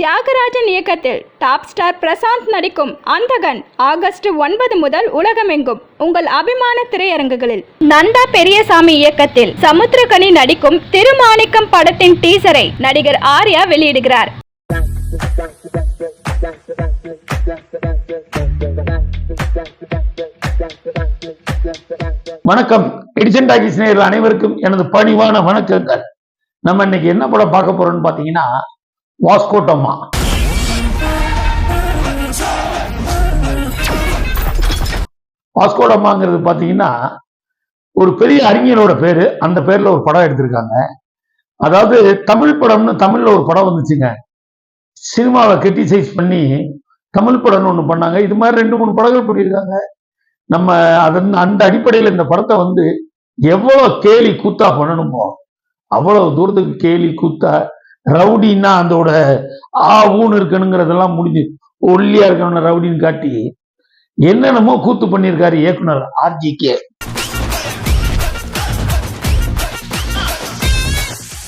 தியாகராஜன் இயக்கத்தில் top star Prashanth நடிக்கும் அந்தகன் August ஒன்பது முதல் உலகமெங்கும். உங்கள் அபிமான திரையரங்குகளில். நந்தா பெரியசாமி இயக்கத்தில் சமுத்திரகனி நடிக்கும் திருமாணிக்கம் படத்தின் டீசரை நடிகர் ஆர்யா வெளியிடுகிறார். வணக்கம். எடிசன் டாக்கிஸ் நேயர்கள் அனைவருக்கும் எனது பணிவான வணக்கங்கள். நம்ம இன்னைக்கு என்ன படம் பார்க்க போறோம்னு பாத்தீங்கன்னா வாஸ்கோட்டம்மா. வாஸ்கோடோமாங்கிறது பார்த்தீங்கன்னா ஒரு பெரிய அறிஞரோட பேரு. அந்த பேர்ல ஒரு படம் எடுத்திருக்காங்க. அதாவது தமிழ் படம்னு தமிழ்ல ஒரு படம் வந்துச்சுங்க. சினிமாவை கிரிட்டிசைஸ் பண்ணி தமிழ் படம்னு ஒன்று பண்ணாங்க. இது மாதிரி ரெண்டு மூணு படங்கள் பண்ணியிருக்காங்க. நம்ம அதன் அந்த அடிப்படையில் இந்த படத்தை வந்து எவ்வளோ கேலி கூத்தா பண்ணணுமோ அவ்வளவு தூரத்துக்கு கேலி கூத்தா ரவுடின்னா அதோட ஆ ஊன்னு இருக்கணுங்கிறதெல்லாம் முடிஞ்சு ஒல்லியா இருக்கணும் ரவுடின்னு காட்டி என்னென்னமோ கூத்து பண்ணியிருக்காரு இயக்குனர் ஆர்ஜிகே.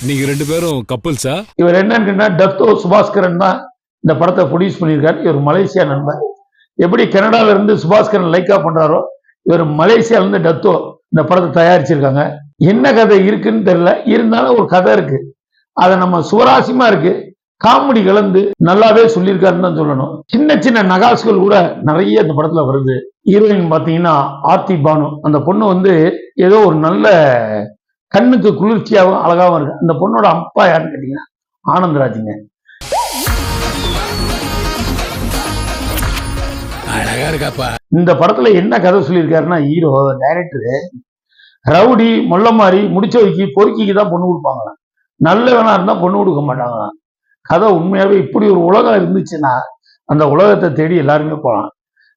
நீங்க ரெண்டு பேரும் கப்புள்ஸா? இவர் என்னன்னு டத்தோ சுபாஸ்கரன் தான் இந்த படத்தை ப்ரொடியூஸ் பண்ணியிருக்காரு. இவர் மலேசியா நண்பர். எப்படி கனடால இருந்து சுபாஸ்கரன் லைக்கா பண்றாரோ இவர் மலேசியால இருந்து டத்தோ இந்த படத்தை தயாரிச்சிருக்காங்க. என்ன கதை இருக்குன்னு தெரியல. இருந்தாலும் ஒரு கதை இருக்கு. அதை நம்ம சுவராசியமா இருக்கு. காமெடி கலந்து நல்லாவே சொல்லியிருக்காருன்னு தான் சொல்லணும். சின்ன சின்ன நகாஸ்கள் கூட நிறைய இந்த படத்துல வருது. ஹீரோயின் பாத்தீங்கன்னா ஆர்த்தி பானு. அந்த பொண்ணு வந்து ஏதோ ஒரு நல்ல கண்ணுக்கு குளிர்ச்சியாகவும் அழகாவும் இருக்கு. அந்த பொண்ணோட அப்பா யாருன்னு கேட்டீங்கன்னா ஆனந்தராஜுங்க. அழகா இருக்காப்பா. இந்த படத்துல என்ன கதை சொல்லியிருக்காருன்னா ஹீரோ டைரக்டர் ரவுடி மொல்ல மாதிரி முடிச்சவைக்கு பொறுக்கிக்கு தான் பொண்ணு கொடுப்பாங்களாம். நல்லவனா இருந்தா பொண்ணு கொடுக்க மாட்டாங்களாம். கதை உண்மையாவே இப்படி ஒரு உலகம் இருந்துச்சுன்னா அந்த உலகத்தை தேடி எல்லாருமே போகலாம்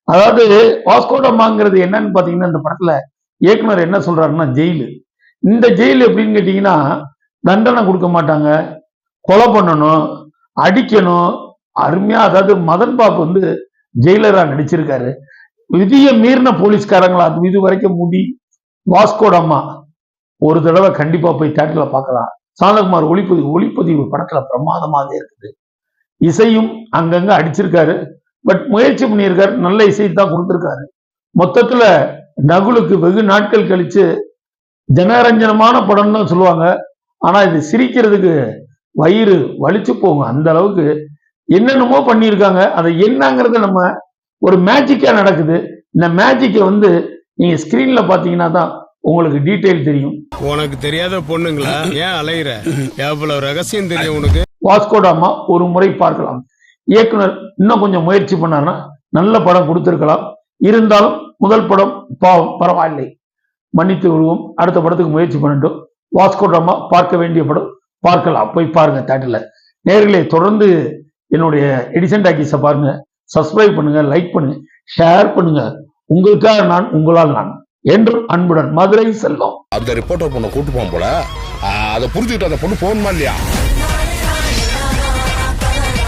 அதாவது வாஸ்கோடமாங்கிறது என்னன்னு பாத்தீங்கன்னா இந்த படத்துல இயக்குனர் என்ன சொல்றாருன்னா ஜெயிலு. இந்த ஜெயில் எப்படின்னு கேட்டீங்கன்னா தண்டனை கொடுக்க மாட்டாங்க. கொலை பண்ணணும் அடிக்கணும். அருமையா அதாவது மதன் பாப் வந்து ஜெயிலரா நடிச்சிருக்காரு. விதியை மீறின போலீஸ்காரங்களா அது இது வரைக்கும் முடி. வாஸ்கோடம்மா ஒரு தடவை கண்டிப்பா போய் தேட்டர்ல பார்க்கலாம். சாந்தகுமார் ஒளிப்பதிவு ஒளிப்பதிவு படத்துல பிரமாதமாக இருக்குது. இசையும் அங்கங்க அடிச்சிருக்காரு. பட் முயற்சி பண்ணியிருக்காரு. நல்ல இசை தான் கொடுத்திருக்காரு. மொத்தத்துல நகுலுக்கு வெகு நாட்கள் கழிச்சு ஜனரஞ்சனமான படம்னு தான் சொல்லுவாங்க. ஆனா இது சிரிக்கிறதுக்கு வயிறு வலிச்சு போகும் அந்த அளவுக்கு என்னென்னமோ பண்ணியிருக்காங்க. அதை என்னங்கிறத நம்ம ஒரு மேஜிக்கா நடக்குது. இந்த மேஜிக்கை வந்து நீங்க ஸ்கிரீன்ல பாத்தீங்கன்னா தான் உங்களுக்கு டீட்டெயில் தெரியும். உனக்கு தெரியாத பொண்ணுங்களா? ஏன் அலையிற? எவ்வளவு ரகசியம் தெரியும் உனக்கு? வாஸ்கோடாமா ஒரு முறை பார்க்கலாம். இயக்குனர் இன்னும் கொஞ்சம் முயற்சி பண்ணாருன்னா நல்ல படம் கொடுத்திருக்கலாம். இருந்தாலும் முதல் படம் பாவம் பரவாயில்லை. மன்னித்து விடுவோம். அடுத்த படத்துக்கு முயற்சி பண்ணட்டும். வாஸ்கோடாமா பார்க்க வேண்டிய படம் பார்க்கலாம். போய் பாருங்க தேட்டர்ல நேர்களே தொடர்ந்து என்னுடைய எடிசன் டாக்கிஸை பாருங்க. சப்ஸ்கிரைப் பண்ணுங்க லைக் பண்ணுங்க ஷேர் பண்ணுங்க. உங்களுக்காக நான் உங்களால் நான். என்றும் அன்புடன் மதுரை செல்லம் அந்த ரிப்போர்ட்டர் பொண்ணை கூட்டு போன போல. அதை புரிஞ்சுக்கிட்டு அந்த பொண்ணு போகணுமா இல்லையா